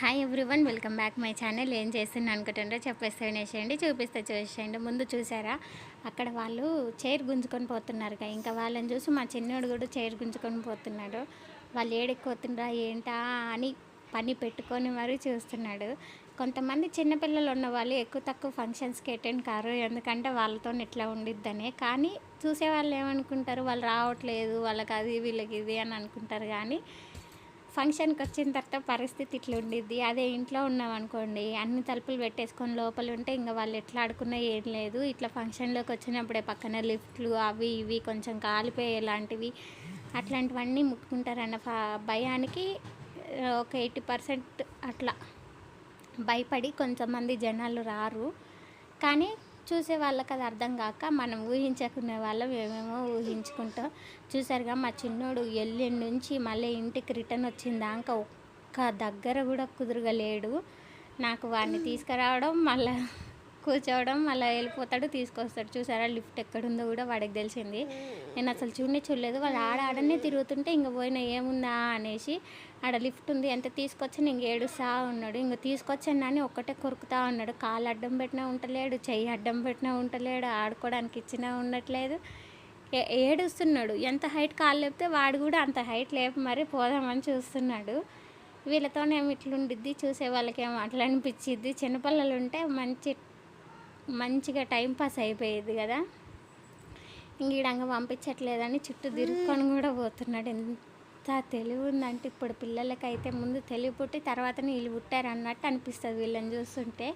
Hi everyone welcome back my channel ఏం చేస్తున్నా అనుకుంటుండ్రో చెప్పేస్తే వినేసేయండి చూపిస్తే చూసేయండి ముందు చూసారా? అక్కడ వాళ్ళు చైర్ గుంజుకొని పోతున్నారు ఇంకా వాళ్ళని చూసి మా చిన్నోడు కూడా చైర్ గుంజుకొని పోతున్నాడు. వాళ్ళు ఏడెక్కుపోతుండ్రా ఏంటా అని పని పెట్టుకొని మరీ చూస్తున్నాడు. కొంతమంది చిన్నపిల్లలు ఉన్న వాళ్ళు ఎక్కువ తక్కువ ఫంక్షన్స్కి అటెండ్ కారు ఎందుకంటే వాళ్ళతో ఇట్లా ఉండిద్దనే. కానీ చూసే వాళ్ళు ఏమనుకుంటారు? వాళ్ళు రావట్లేదు వాళ్ళకి అది వీళ్ళకి ఇది అని అనుకుంటారు. కానీ ఫంక్షన్కి వచ్చిన తర్వాత పరిస్థితి ఇట్లా ఉండిద్ది. అదే ఇంట్లో ఉన్నాం అనుకోండి అన్ని తలుపులు పెట్టేసుకొని లోపల ఉంటే ఇంకా వాళ్ళు ఎట్లా ఆడుకున్నా ఏం లేదు. ఇట్లా ఫంక్షన్లోకి వచ్చినప్పుడే పక్కన లిఫ్ట్లు అవి ఇవి కొంచెం కాలిపోయేలాంటివి అట్లాంటివన్నీ ముట్టుకుంటారన్న భయానికి ఒక ఎయిటీ పర్సెంట్ అట్లా భయపడి కొంతమంది జనాలు రారు. కానీ చూసే వాళ్ళకి అది అర్థం కాక మనం ఊహించకునే వాళ్ళం ఏమేమో ఊహించుకుంటాం చూసారుగా మా చిన్నోడు ఎల్లుండి నుంచి మళ్ళీ ఇంటికి రిటర్న్ వచ్చిందాక ఒక్క దగ్గర కూడా కుదురగలేడు. నాకు వాడిని తీసుకురావడం మళ్ళీ కూర్చోవడం మళ్ళీ వెళ్ళిపోతాడు తీసుకొస్తాడు. చూసారా లిఫ్ట్ ఎక్కడుందో కూడా వాడికి తెలిసింది. నేను అసలు చూడనే చూడలేదు. వాళ్ళు ఆడ ఆడనే తిరుగుతుంటే ఇంక పోయినా ఏముందా అనేసి ఆడ లిఫ్ట్ ఉంది. ఎంత తీసుకొచ్చాను ఇంక ఏడుస్తా ఉన్నాడు. ఇంక తీసుకొచ్చాను అని ఒక్కటే కొరుకుతా ఉన్నాడు. కాలు అడ్డం పెట్టినా ఉంటలేడు చెయ్యి అడ్డం పెట్టినా ఉంటలేడు ఆడుకోవడానికి ఇచ్చినా ఉండట్లేదు. ఏడుస్తున్నాడు. ఎంత హైట్ కాలు లేపితే వాడు కూడా అంత హైట్ లేపు మరి పోదామని చూస్తున్నాడు. వీళ్ళతోనేమి ఇట్లుండిద్ది చూసే వాళ్ళకేమో అట్లా అనిపించిద్ది చిన్నపిల్లలు ఉంటే మంచి మంచిగా టైంపాస్ అయిపోయేది కదా. ఇంక ఈడంగా పంపించట్లేదని చుట్టూ తిరుక్కొని కూడా పోతున్నాడు. ఎంత తెలివి ఉందంటే ఇప్పుడు పిల్లలకైతే ముందు తెలివి పుట్టి తర్వాత వీళ్ళు పుట్టారు అన్నట్టు అనిపిస్తుంది వీళ్ళని చూస్తుంటే.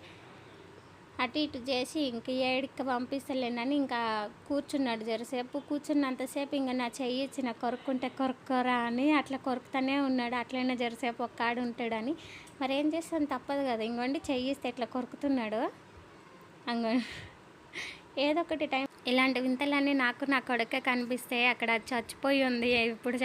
అటు ఇటు చేసి ఇంక ఏడికి పంపిస్తలేనని ఇంకా కూర్చున్నాడు జరసేపు. కూర్చున్నంతసేపు ఇంకా నా చెయ్యి ఇచ్చిన కొరుక్కుంటే కొరుక్కోరా అని అట్లా కొరుకుతూనే ఉన్నాడు. అట్లైనా జరసేపు ఒక్కాడు ఉంటాడని. మరి ఏం చేస్తాను తప్పదు కదా. ఇంకోండి చెయ్యి ఇస్తే ఎట్లా కొరుకుతున్నాడు. అంగ ఏదో ఒకటి టైం ఇలాంటి వింతలన్నీ నాకు నా కొడుకే కనిపిస్తే అక్కడ చచ్చిపోయి ఉంది. ఇప్పుడు